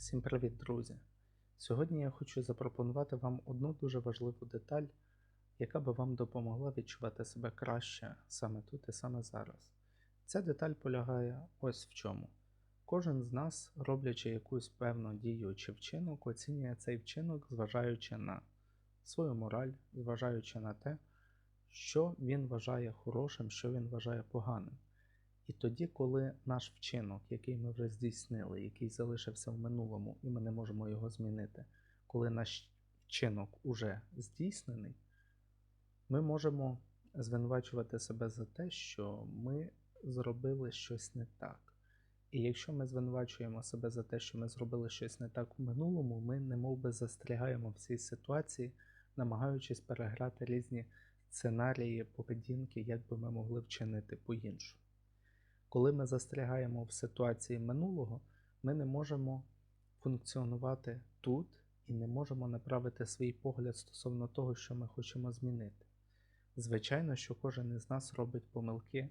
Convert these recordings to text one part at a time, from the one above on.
Всім привіт, друзі! Сьогодні я хочу запропонувати вам одну дуже важливу деталь, яка би вам допомогла відчувати себе краще саме тут і саме зараз. Ця деталь полягає ось в чому. Кожен з нас, роблячи якусь певну дію чи вчинок, оцінює цей вчинок, зважаючи на свою мораль, зважаючи на те, що він вважає хорошим, що він вважає поганим. І тоді, коли наш вчинок, який ми вже здійснили, який залишився в минулому, і ми не можемо його змінити, коли наш вчинок уже здійснений, ми можемо звинувачувати себе за те, що ми зробили щось не так. І якщо ми звинувачуємо себе за те, що ми зробили щось не так в минулому, ми немов би застрягаємо в цій ситуації, намагаючись переграти різні сценарії поведінки, як би ми могли вчинити по-іншому. Коли ми застрягаємо в ситуації минулого, ми не можемо функціонувати тут і не можемо направити свій погляд стосовно того, що ми хочемо змінити. Звичайно, що кожен із нас робить помилки.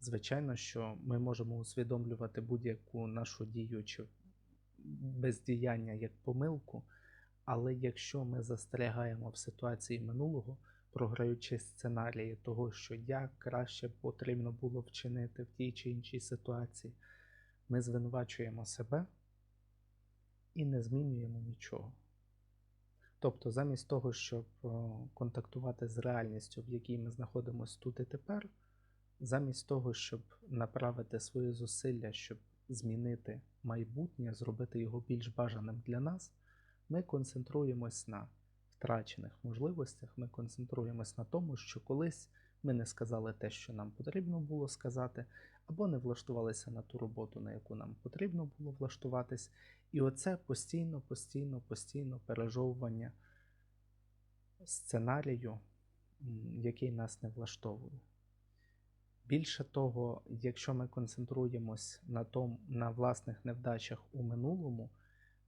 Звичайно, що ми можемо усвідомлювати будь-яку нашу дію чи бездіяння як помилку, але якщо ми застрягаємо в ситуації минулого, програючи сценарії того, що як краще потрібно було вчинити в тій чи іншій ситуації, ми звинувачуємо себе і не змінюємо нічого. Тобто, замість того, щоб контактувати з реальністю, в якій ми знаходимося тут і тепер, замість того, щоб направити свої зусилля, щоб змінити майбутнє, зробити його більш бажаним для нас, ми концентруємось на втрачених можливостях, ми концентруємось на тому, що колись ми не сказали те, що нам потрібно було сказати, або не влаштувалися на ту роботу, на яку нам потрібно було влаштуватись. І оце постійно, постійно, постійно пережовування сценарію, який нас не влаштовує. Більше того, якщо ми концентруємось на, том, на власних невдачах у минулому,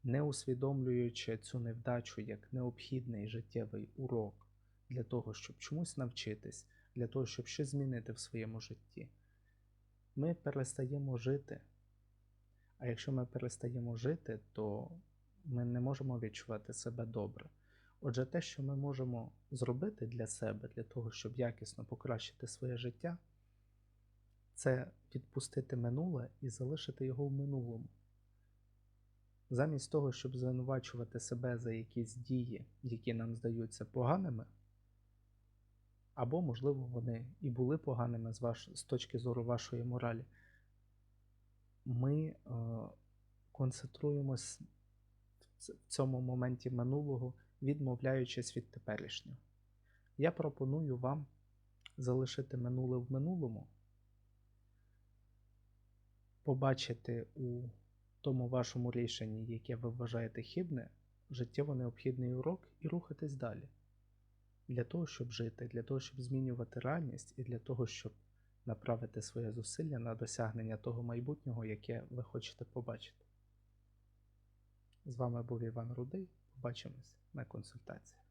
не усвідомлюючи цю невдачу як необхідний життєвий урок для того, щоб чомусь навчитись, для того, щоб щось змінити в своєму житті, ми перестаємо жити. А якщо ми перестаємо жити, то ми не можемо відчувати себе добре. Отже, те, що ми можемо зробити для себе, для того, щоб якісно покращити своє життя, це відпустити минуле і залишити його в минулому. Замість того, щоб звинувачувати себе за якісь дії, які нам здаються поганими, або, можливо, вони і були поганими з, ваш, з точки зору вашої моралі, ми е, концентруємось в цьому моменті минулого, відмовляючись від теперішнього. Я пропоную вам залишити минуле в минулому, побачити у тому вашому рішенні, яке ви вважаєте хибне, життєво необхідний урок і рухатись далі. Для того, щоб жити, для того, щоб змінювати реальність і для того, щоб направити своє зусилля на досягнення того майбутнього, яке ви хочете побачити. З вами був Іван Рудий. Побачимось на консультації.